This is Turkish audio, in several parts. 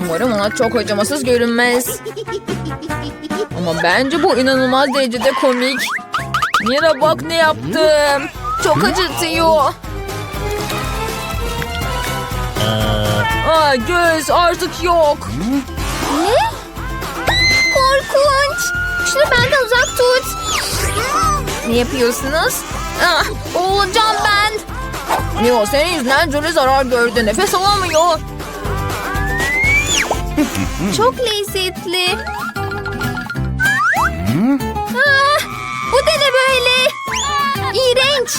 Umarım ona çok acımasız görünmez. Ama bence bu inanılmaz derecede komik. Mira bak ne yaptım. Çok acıtıyor. Aa, göz artık yok. Ne? Korkunç. Şunu benden uzak tut. Ne yapıyorsunuz? Ah, boğulacağım ben. Mio senin yüzünden Julie zarar gördü. Nefes alamıyor. Çok lezzetli. Ah, bu da ne böyle? İğrenç.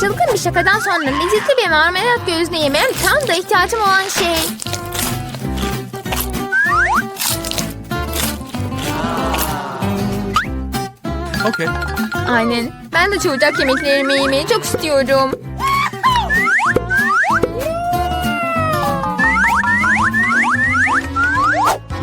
Çılgın bir şakadan sonra lezzetli bir marmelat gözlü yemem tam da ihtiyacım olan şey. Okay. Aynen. Ben de çocuk yemeklerimi yemeyi çok istiyorum.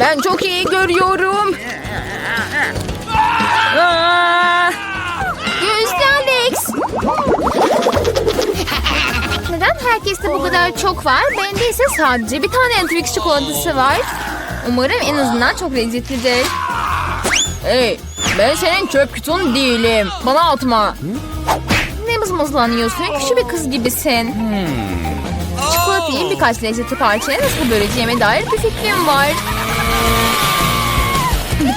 Ben çok iyi görüyorum. Aa! Gözlü Alex. Neden herkeste bu kadar çok var? Bende ise sadece bir tane Twix çikolatası var. Umarım en azından çok lezzetlidir. Hey, ben senin çöp kutun değilim. Bana atma. Ne mızmızlanıyorsun? Küçük bir kız gibisin. Çikolatayı birkaç lezzetli parçaya nasıl böleceğime dair bir fikrim var.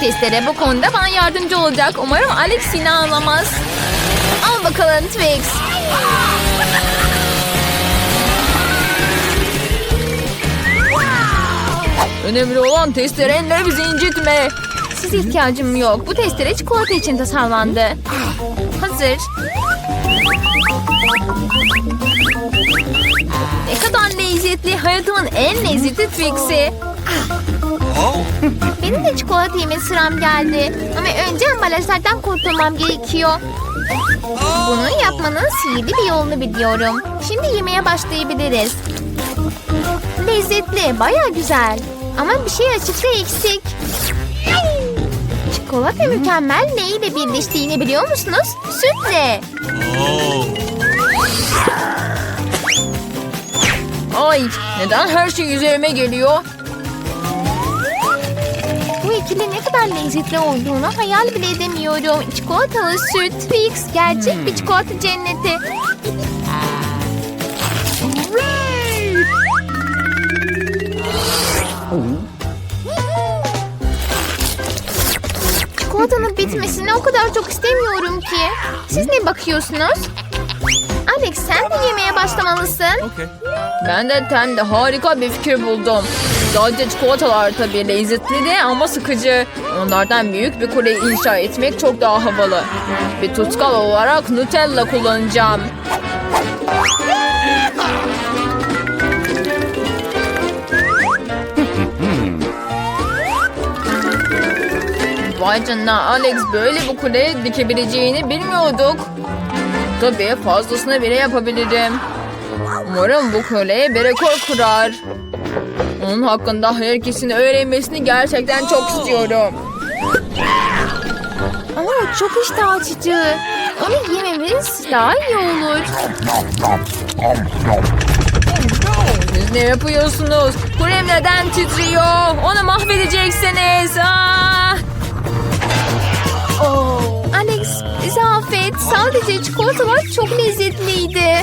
Testere bu konuda bana yardımcı olacak. Umarım Alex yine ağlamaz. Al bakalım Twix. Önemli olan testerenle bizi incitme. Size ihtiyacım yok. Bu testere çikolata için tasarlandı. Hazır. Ne kadar lezzetli. Hayatımın en lezzetli Twix'i. Benim de çikolata yeme sıram geldi. Ama önce ambalajlardan kurtulmam gerekiyor. Bunu yapmanın sihirli bir yolunu biliyorum. Şimdi yemeğe başlayabiliriz. Lezzetli, baya güzel. Ama bir şey açıkta eksik. Çikolata mükemmel neyle birleştiğini biliyor musunuz? Sütle. Ay neden her şey üzerime geliyor? İkili ne kadar lezzetli olduğunu hayal bile edemiyorum. Çikolatalı süt, Twix, gerçek bir çikolata cenneti. Çikolatanın bitmesini o kadar çok istemiyorum ki. Siz ne bakıyorsunuz? Alex sen de yemeye başlamalısın. Okay. Ben de tende harika bir fikir buldum. Sadece çikolatalar tabii lezzetli de ama sıkıcı. Onlardan büyük bir kule inşa etmek çok daha havalı. Bir tutkal olarak Nutella kullanacağım. Vay canına Alex böyle bir kule dikebileceğini bilmiyorduk. Tabii fazlasını bile yapabilirim. Umarım bu kule bir rekor kurar. Onun hakkında herkesin öğrenmesini gerçekten çok istiyorum. Ama çok iştah açıcı. Onu yememiz daha iyi olur. Siz ne yapıyorsunuz? Kulem neden titriyor? Onu mahvedeceksiniz. Aa! Alex bizi affet. Sadece çikolatalar çok lezzetliydi.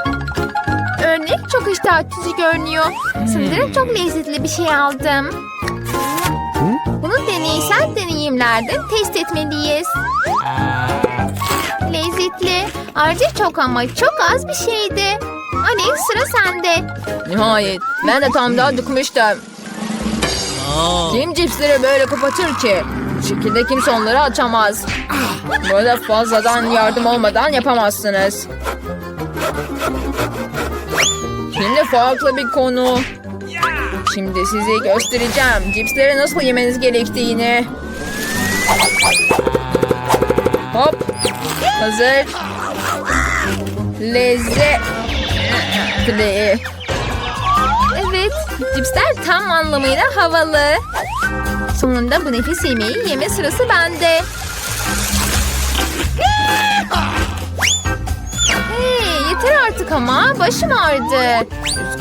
Örnek çok iştah açıcı görünüyor. Sanırım çok lezzetli bir şey aldım. Bunu deneysel deneyimlerde test etmeliyiz. Lezzetli. Ayrıca çok ama çok az bir şeydi. Alex sıra sende. Nihayet. Ben de tam da acıkmıştım. Kim cipsleri böyle kapatır ki? Bu şekilde kimse onları açamaz. Böyle fazladan yardım olmadan yapamazsınız. Şimdi farklı bir konu. Şimdi size göstereceğim cipsleri nasıl yemeniz gerektiğini. Hop. Hazır. Lezzetli. Evet, cipsler tam anlamıyla havalı. Sonunda bu nefis yemeği yeme sırası bende. Hey, yeter artık ama başım ağrıdı.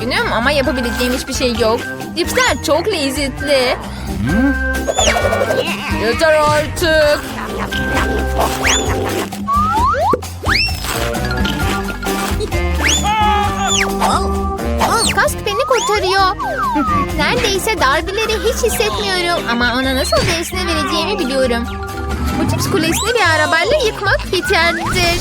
Üzgünüm ama yapabileceğim hiçbir şey yok. Cipsler çok lezzetli. Yeter artık. Kask beni kurtarıyor. Neredeyse darbeleri hiç hissetmiyorum ama ona nasıl dersine vereceğimi biliyorum. Bu cips kulesini bir arabayla yıkmak yeterlidir.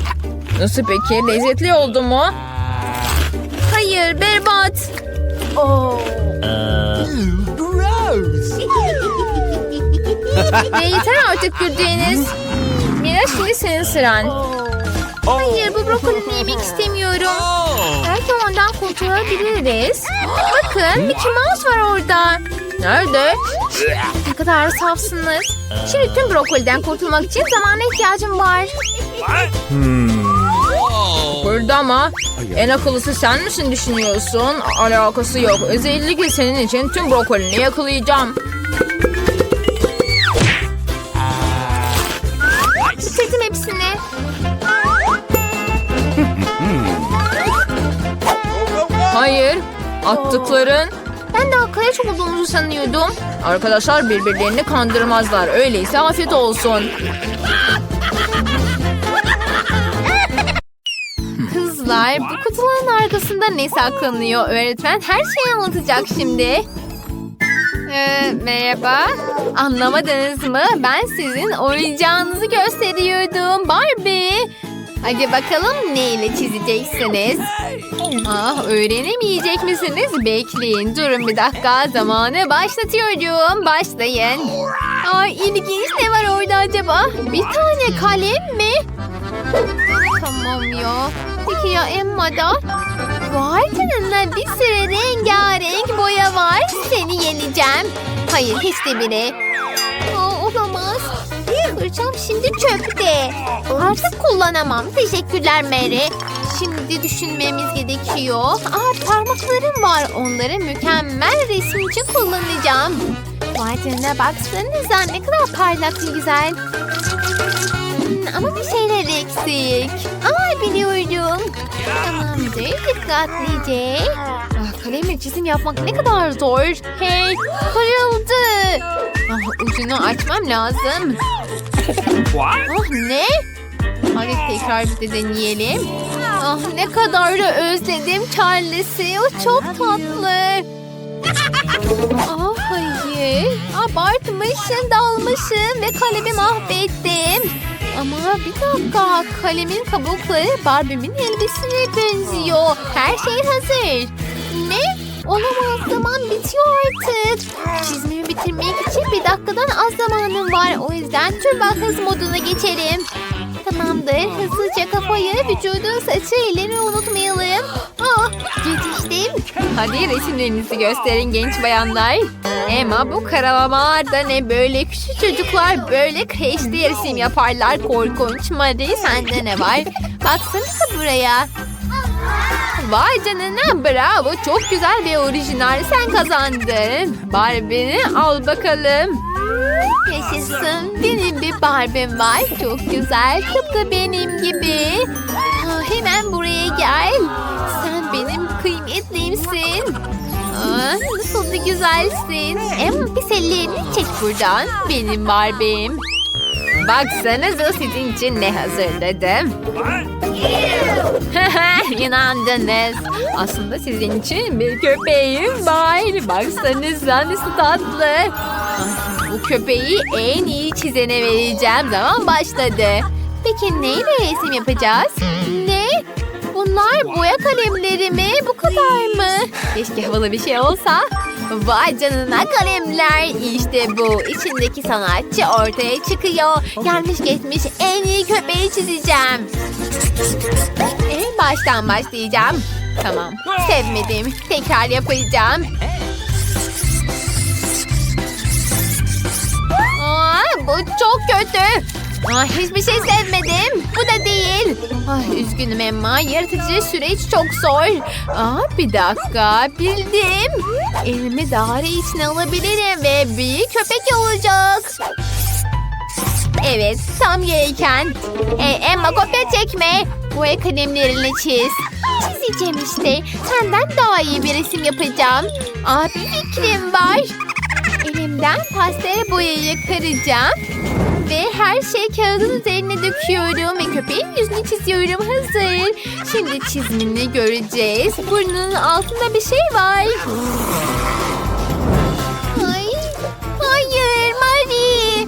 Nasıl peki? Lezzetli oldu mu? Hayır berbat. Ve yeter artık güldüğünüz. Mira şimdi senin sıran. Hayır bu brokolini yemek istemiyorum. Oh. Belki ondan kurtulabiliriz. Bakın Mickey Mouse var orada. Nerede? Ne kadar safsınız. Şimdi tüm brokoliden kurtulmak için zamana ihtiyacım var. What? Burada ama en akıllısı sen misin düşünüyorsun? Alakası yok. Özellikle senin için tüm brokolini yakalayacağım. Bitirdim hepsini. Hayır. Attıkların Ben de arkadaş olduğumuzu sanıyordum. arkadaşlar birbirlerini kandırmazlar. Öyleyse afiyet olsun. Kızlar bu kutuların arkasında ne saklanıyor? Öğretmen her şeyi anlatacak şimdi. Ee, merhaba. Anlamadınız mı? Ben sizin oyuncağınızı gösteriyordum. Barbie. Hadi bakalım ne ile çizeceksiniz? Ah öğrenemeyecek misiniz? Bekleyin. Durun bir dakika. Zamanı başlatıyorum. Başlayın. Ay ilginç ne var orada acaba? Bir tane kalem mi? Tamam ya. Ya Emma'da? Vay canına bir sürü rengarenk boya var. Seni yeneceğim. Hayır hiç de bile. Fırçam şimdi çöpte. Artık kullanamam. Teşekkürler Mary. Şimdi düşünmemiz gerekiyor. Aa parmaklarım var. Onları mükemmel resim için kullanacağım. Vay canına baksanıza ne kadar parlak ve güzel. Ama bir şeyler eksik. Aa biliyorum. Tamamdır dikkatlice. Ah, kalemle çizim yapmak ne kadar zor. Hey kırıldı. Ah, ucunu açmam lazım. What? Ah ne? Hadi tekrar bir de deneyelim. Ah ne kadar da özledim Charles'i. O çok tatlı. Ah hayır. Abartmışım, dalmışım ve kalemi mahvettim. Ama bir dakika kalemin kabukları Barbie'min elbisesine benziyor. Her şey hazır. Ne? Olamaz zaman bitiyor artık. Çizmemi bitirmek için bir dakikadan az zamanım var. O yüzden turbo hız moduna geçelim. Tamamdır. Hızlıca kafayı, vücudun, saçı, ellerini unutmayalım. Yetiştim. Hadi resimlerinizi gösterin genç bayanlar. Emma bu karalamalar da ne böyle küçük çocuklar böyle kreşte resim yaparlar korkunç. Marie sende ne var? Baksanıza buraya. Vay canına bravo çok güzel ve orijinal sen kazandın. Barbie'ni al bakalım. Yaşasın benim bir Barbie'm var çok güzel tıpkı benim gibi. Hemen buraya gel. Sen benim kıymetlimsin. Aa, nasıl da güzelsin. Em pis ellerini çek buradan. Benim Barbie'm. Baksanıza sizin için ne hazırladım. İnandınız. Aslında sizin için bir köpeğim var. Baksanıza nasıl tatlı. Bu köpeği en iyi çizene vereceğim. Zaman başladı. Peki neyle resim yapacağız? Bunlar boya kalemleri mi? Bu kadar mı? Keşke havalı bir şey olsa. Vay canına kalemler. İşte bu. İçindeki sanatçı ortaya çıkıyor. Gelmiş geçmiş en iyi köpeği çizeceğim. En baştan başlayacağım. Tamam. Sevmedim. Tekrar yapacağım. Aa, bu çok kötü. Aa, hiçbir şey sevmedim. Bu da değil. Ay, üzgünüm Emma. Yaratıcı süreç çok zor. Aa, bir dakika. Bildim. Elimi daire içine alabilirim ve büyük köpek olacak. Evet, tam gereken. E, Emma kopya çekme. Boya kalemlerini çiz. Çizeceğim işte. Senden daha iyi bir resim yapacağım. Aa, bir fikrim var. Elimden pastel boyayı kıracağım. Ve her şey kağıdın üzerine döküyorum ve köpeğin yüzünü çiziyorum. Hazır. Şimdi çizimini göreceğiz. Burnunun altında bir şey var. Ay, hayır Marie.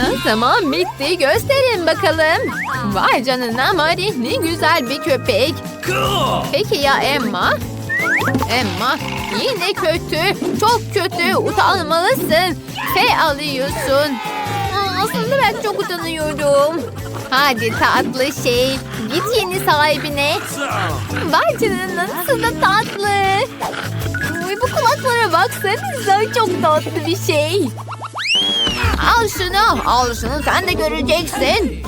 Ha, tamam bitti. Gösterin bakalım. Vay canına Marie ne güzel bir köpek. Peki ya Emma? Emma yine kötü. Çok kötü. Utanmalısın. F alıyorsun. Aslında ben çok utanıyorum. Hadi tatlı şey. Git yeni sahibine. Vay canına nasıl da tatlı. Ay, bu kulaklara baksanıza çok tatlı bir şey. Al şunu, al şunu sen de göreceksin.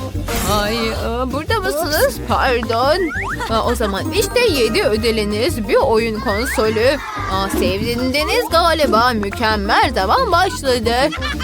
Ay, e, burada mısınız? Pardon. Ha, o zaman işte yedi ödülünüz bir oyun konsolü. Aa, sevdiniz galiba mükemmel zaman başladı.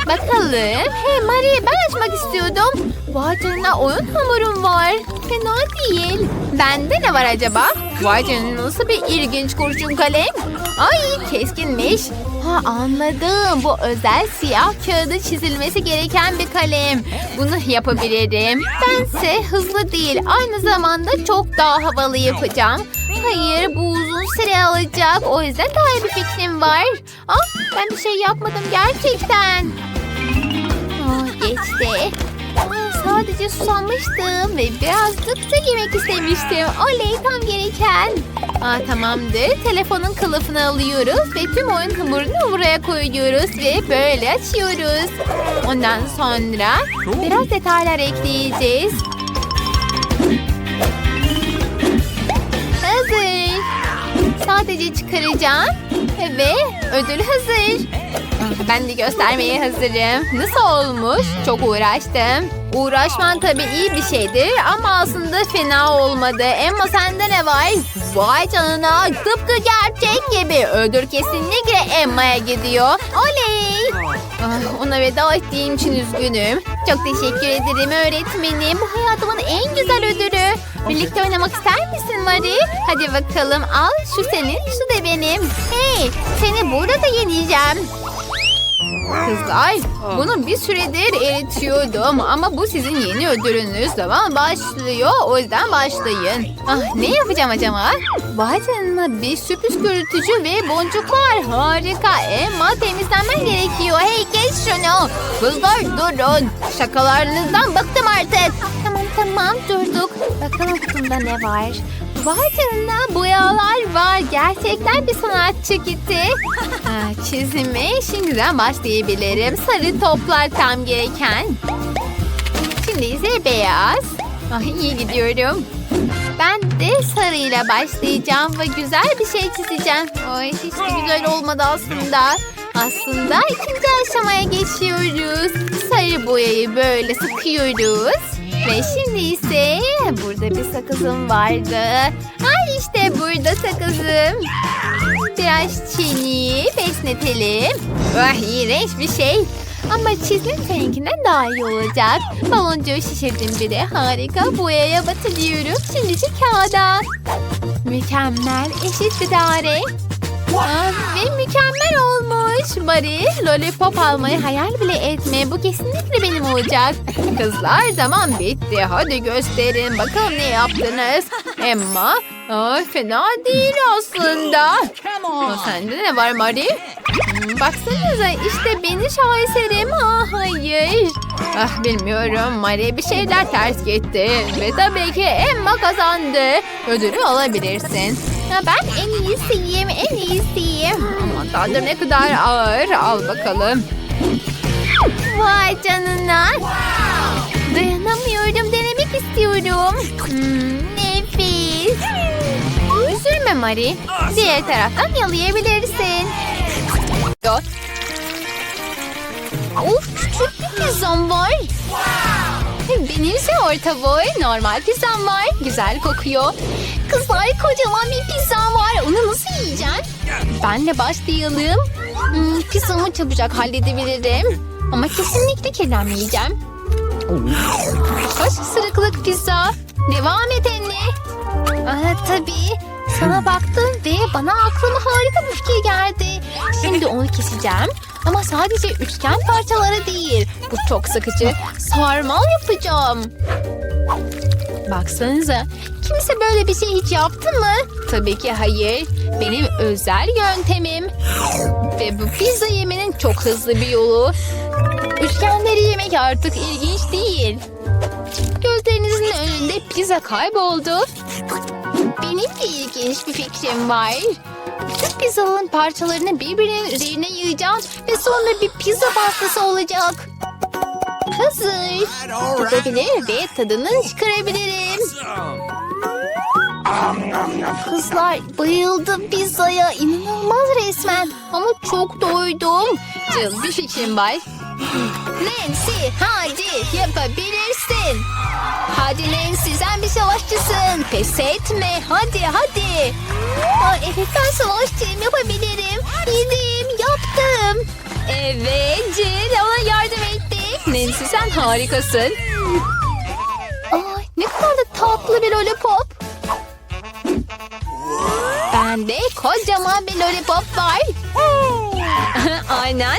Bakalım. Hey Marie ben açmak istiyordum. Vay canına oyun hamurum var. Fena değil. Bende ne var acaba? Vay canına nasıl bir ilginç kurşun kalem. Ay keskinmiş. Ha anladım. Bu özel siyah kağıda çizilmesi gereken bir kalem. Bunu yapabilirim. Bense hızlı değil. Aynı zamanda çok daha havalı yapacağım. Hayır bu uzun süre alacak. O yüzden daha iyi bir fikrim var. Ah ben bir şey yapmadım gerçekten. Ah geçti. Ah, Sadece susamıştım ve birazcık da yemek istemiştim. Oley tam gereken. Aa, tamamdır. Telefonun kılıfını alıyoruz ve tüm oyun hamurunu buraya koyuyoruz ve böyle açıyoruz. Ondan sonra biraz detaylar ekleyeceğiz. Sadece çıkaracağım ve ödül hazır. Ben de göstermeye hazırım. Nasıl olmuş? Çok uğraştım. Uğraşman tabii iyi bir şeydir ama aslında fena olmadı. Emma sende ne var? Vay canına tıpkı gerçek gibi. Ödül kesinlikle Emma'ya gidiyor. Oley! Ah, ona veda ettiğim için üzgünüm. Çok teşekkür ederim öğretmenim. Bu hayatımın en güzel ödülü. Birlikte oynamak ister misin Marie? Hadi bakalım al şu senin şu da benim. Hey seni burada yeneceğim. Kızlar bunu bir süredir eritiyordum ama bu sizin yeni ödülünüz zaman başlıyor o yüzden başlayın. Ah ne yapacağım acaba? Vay canına bir sürpriz görüntücü ve boncuklar harika. Emma temizlenmen gerekiyor. Hey geç şunu. Kızlar durun. Şakalarınızdan bıktım artık. Tamam durduk. Bakalım kutumda ne var? Vay canına boyalar var. Gerçekten bir sanatçı gitti. Ha, çizime şimdiden başlayabilirim. Sarı toplar tam gereken. Şimdi ise beyaz. Ah, iyi gidiyorum. Ben de sarıyla başlayacağım ve güzel bir şey çizeceğim. Ay hiç de güzel olmadı aslında. Aslında ikinci aşamaya geçiyoruz. Sarı boyayı böyle sıkıyoruz. Ve şimdi ise burada bir sakızım vardı. Ay işte burada sakızım. Biraz çiğneyip esnetelim. Ah iğrenç bir şey. Ama çizim seninkinden daha iyi olacak. Baloncuğu şişirdim bile. Harika. Boyaya batırıyorum. Şimdi şu kağıda. Mükemmel. Eşit bir daire. Ah, ve mükemmel olmuş. Marie, lollipop almayı hayal bile etme. Bu kesinlikle benim olacak. Kızlar zaman bitti. Hadi gösterin. Bakalım ne yaptınız. Emma, ah, fena değil aslında. Ah, sende ne var Marie? Hmm, Baksanıza işte benim şaheserim. Ah hayır. Ah bilmiyorum. Marie bir şeyler ters gitti. Ve tabii ki Emma kazandı. Ödülü alabilirsin. Ben en iyisiyim, en iyisiyim. Aman tanrım ne kadar ağır. Al bakalım. Vay canına. Dayanamıyorum, denemek istiyorum. Hmm, nefis. Üzülme Marie. Diğer taraftan yalayabilirsin. Of küçük bir pizzam var. Benim orta boy normal pizzam var. Güzel kokuyor. Kızlar kocaman bir pizzam var. Onu nasıl yiyeceğim? Benle başlayalım. Hmm, pizzamı çabucak halledebilirim. Ama kesinlikle kirlenmeyeceğim. Kaç sırıklık pizza. Devam et anne. Aa, tabii. Sana baktım ve bana aklıma harika bir fikir geldi. Şimdi onu keseceğim. Ama sadece üçgen parçaları değil. Bu çok sıkıcı. Sarmal yapacağım. Baksanıza. Kimse böyle bir şey hiç yaptı mı? Tabii ki hayır. Benim özel yöntemim. Ve bu pizza yemenin çok hızlı bir yolu. Üçgenleri yemek artık ilginç değil. Gözlerinizin önünde pizza kayboldu. Benim de ilginç bir fikrim var. Bütün pizzaların parçalarını birbirinin üzerine yığacağım ve sonra bir pizza pastası olacak. Hazır. Tutabilir ve tadını çıkarabilirim. Kızlar bayıldım pizzaya. İnanılmaz resmen. Ama çok doydum. Cıl bir fikrim var. Nancy hadi yapabilirsin. Hadi Nancy sen bir savaşçısın. Pes etme hadi hadi. Aa, evet ben savaşçıyım yapabilirim. Yedim yaptım. Evet Jill ona yardım ettik. Nancy sen harikasın. Ay, ne kadar da tatlı bir lollipop. Bende kocaman bir lollipop var. Aynen.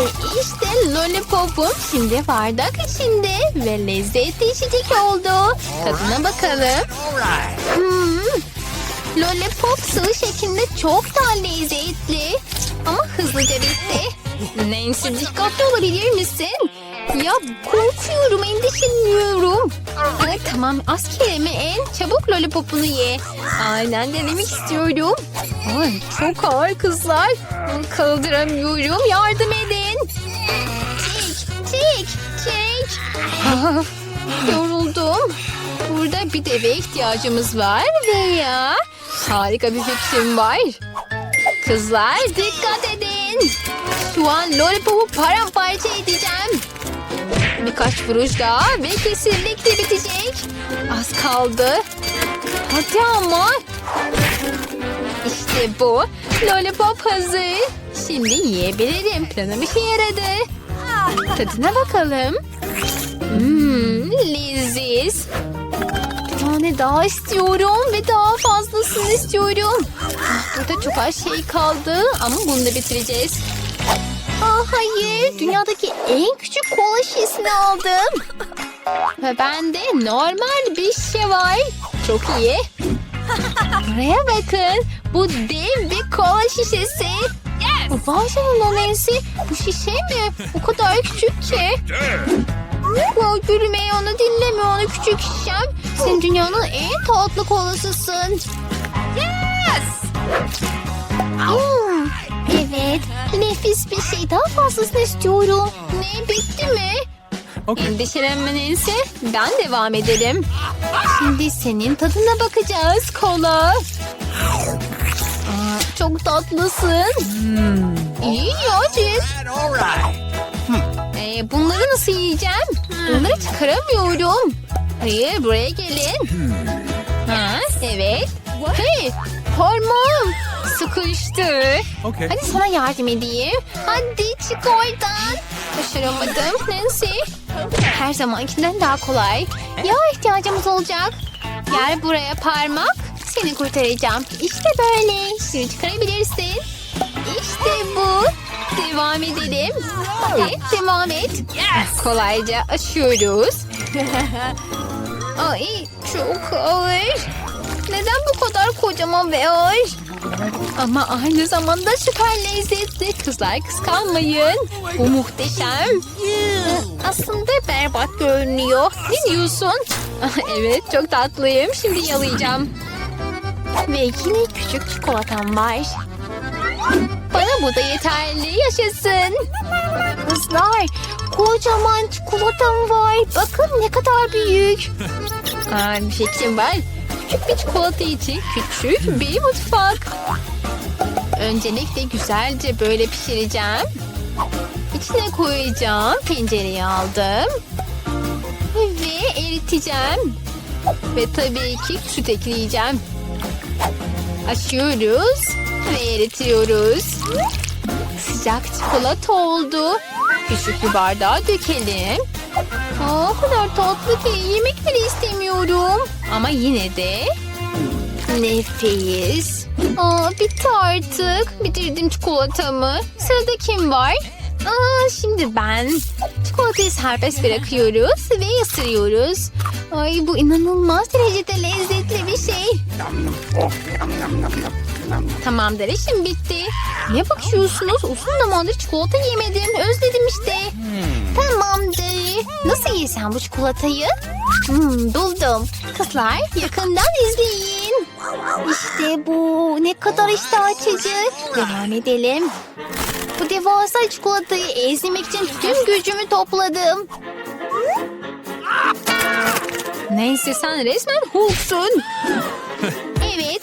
Ve işte lollipopum şimdi bardak içinde ve lezzetli içecek oldu. Tadına bakalım. Hmm. Lollipop sıvı şeklinde çok daha lezzetli. Ama hızlıca bitti. Nancy dikkatli olabilir misin? Ya korkuyorum, endişeleniyorum. Evet, tamam az kelime en çabuk lollipopunu ye. Aynen denemek istiyorum. Ay çok ağır kızlar. Kaldıramıyorum yardım edin. yoruldum. Burada bir deve ihtiyacımız var veya harika bir fikrim var. Kızlar dikkat edin. Şu an lollipopu paramparça edeceğim. Birkaç vuruş daha ve kesinlikle bitecek. Az kaldı. Hadi ama. İşte bu. Lollipop hazır. Şimdi yiyebilirim. Planım işe yaradı. Tadına bakalım. Leziz. Bir tane daha istiyorum ve daha fazlasını istiyorum. Ah, Burada çok az şey kaldı ama bunu da bitireceğiz. Aa, hayır, dünyadaki en küçük kola şişesini aldım. Ve bende normal bir şişe var. Çok iyi. Buraya bakın. Bu dev bir kola şişesi. Vay canına Nancy. Bu şişe mi? O kadar küçük ki. Wow, gülmeyi onu dinleme onu küçük şişem. Sen dünyanın en tatlı kolasısın. Yes! Hmm, evet, nefis bir şey. Daha fazlasını istiyorum. Ne, bitti mi? Endişelenme Nancy. Ben devam edelim. Şimdi senin tadına bakacağız kola. Aa, çok tatlısın. İyi ya Jess. Ee, bunları nasıl yiyeceğim? Bunları çıkaramıyorum. Hayır buraya gelin. Ha, evet. Hey parmağım sıkıştı. Okay. Hadi sana yardım edeyim. Hadi çık oradan. Başaramadım Nancy. Her zamankinden daha kolay. Ya ihtiyacımız olacak. Gel buraya parmak. Seni kurtaracağım. İşte böyle. Şimdi çıkarabilirsin. İşte bu. Devam edelim. Hadi devam et. Kolayca açıyoruz. Ay çok ağır. Neden bu kadar kocaman ve ağır? Ama aynı zamanda süper lezzetli. Kızlar kıskanmayın. Bu muhteşem. Aslında berbat görünüyor. Ne diyorsun? Evet çok tatlıyım. Şimdi yalayacağım. Ve yine küçük çikolatam var. Bana bu da yeterli. Yaşasın. Kızlar kocaman çikolatam var. Bakın ne kadar büyük. Aa, bir fikrim var. Küçük bir çikolata için küçük bir mutfak. Öncelikle güzelce böyle pişireceğim. İçine koyacağım. Tencereye aldım. Ve eriteceğim. Ve tabii ki süt ekleyeceğim. Açıyoruz ve eritiyoruz. Sıcak çikolata oldu. Küçük bir bardağa dökelim. Aa, o kadar tatlı ki yemekleri istemiyorum. Ama yine de nefis. Aa, bitti artık. Bitirdim çikolatamı. Sırada kim var? Aa, şimdi ben. Çikolatayı serbest bırakıyoruz ve ısırıyoruz. Ay bu inanılmaz derecede lezzetli bir şey. Tamamdır işim bitti. Ne bakıyorsunuz? Uzun zamandır çikolata yemedim. Özledim işte. Tamamdır. Nasıl yesem bu çikolatayı? Hmm, buldum. Kızlar yakından izleyin. İşte bu. Ne kadar iştah açıcı. Devam edelim. Bu devasa çikolatayı ezmek için tüm gücümü topladım. Neyse sen resmen Hulk'sun. Evet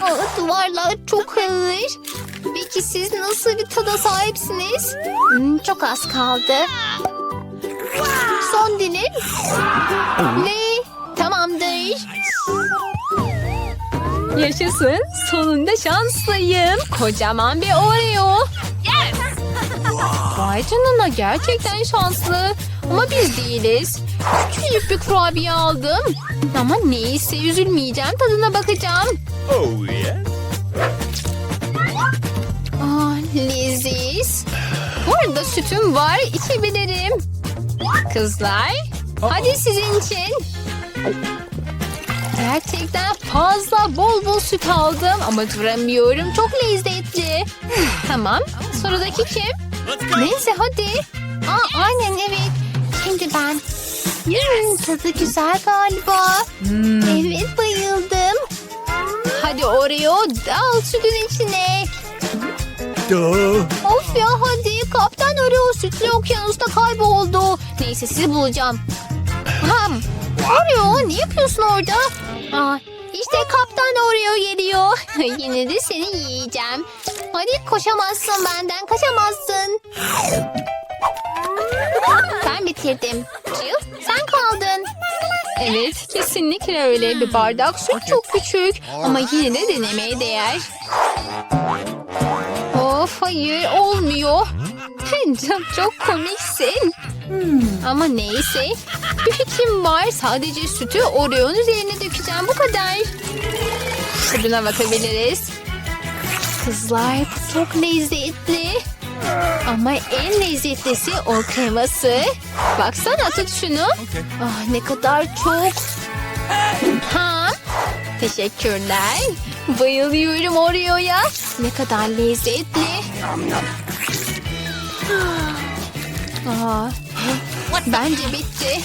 Aa, duvarlar çok ağır. Peki siz nasıl bir tada sahipsiniz? Hmm, çok az kaldı. Son dilim. Ne? Tamamdır. Yaşasın. Sonunda şanslıyım. Kocaman bir Oreo. Vay canına gerçekten şanslı. Ama biz değiliz. Küçücük bir kurabiye aldım. Ama neyse üzülmeyeceğim tadına bakacağım. Oh yeah. Ah leziz. Bu arada sütüm var içebilirim. Kızlar hadi sizin için. Gerçekten fazla bol bol süt aldım ama duramıyorum. Çok lezzetli. Tamam sıradaki kim? Neyse hadi. Aa, aynen evet. Şimdi ben. Hmm, tadı güzel galiba. Evet bayıldım. Hadi Oreo dal sütün içine. Of ya hadi kaptan Oreo sütlü okyanusta kayboldu. Neyse sizi bulacağım. Ham. Oreo ne yapıyorsun orada? Aa, işte kaptan Oreo geliyor. Yine de seni yiyeceğim. Hadi koşamazsın benden kaçamazsın. Bitirdim. Jill sen kaldın. Evet kesinlikle öyle bir bardak süt çok küçük ama yine de denemeye değer. Of hayır olmuyor. çok, çok komiksin. Ama neyse. Bir fikrim var. Sadece sütü Oreo'nun üzerine dökeceğim. Bu kadar. Tadına bakabiliriz. Kızlar bu çok lezzetli. Ama en lezzetlisi o kreması. Baksana tut şunu. Ah ne kadar çok. Ha? Teşekkürler. Bayılıyorum Oreo'ya. Ne kadar lezzetli. Aa, bence bitti.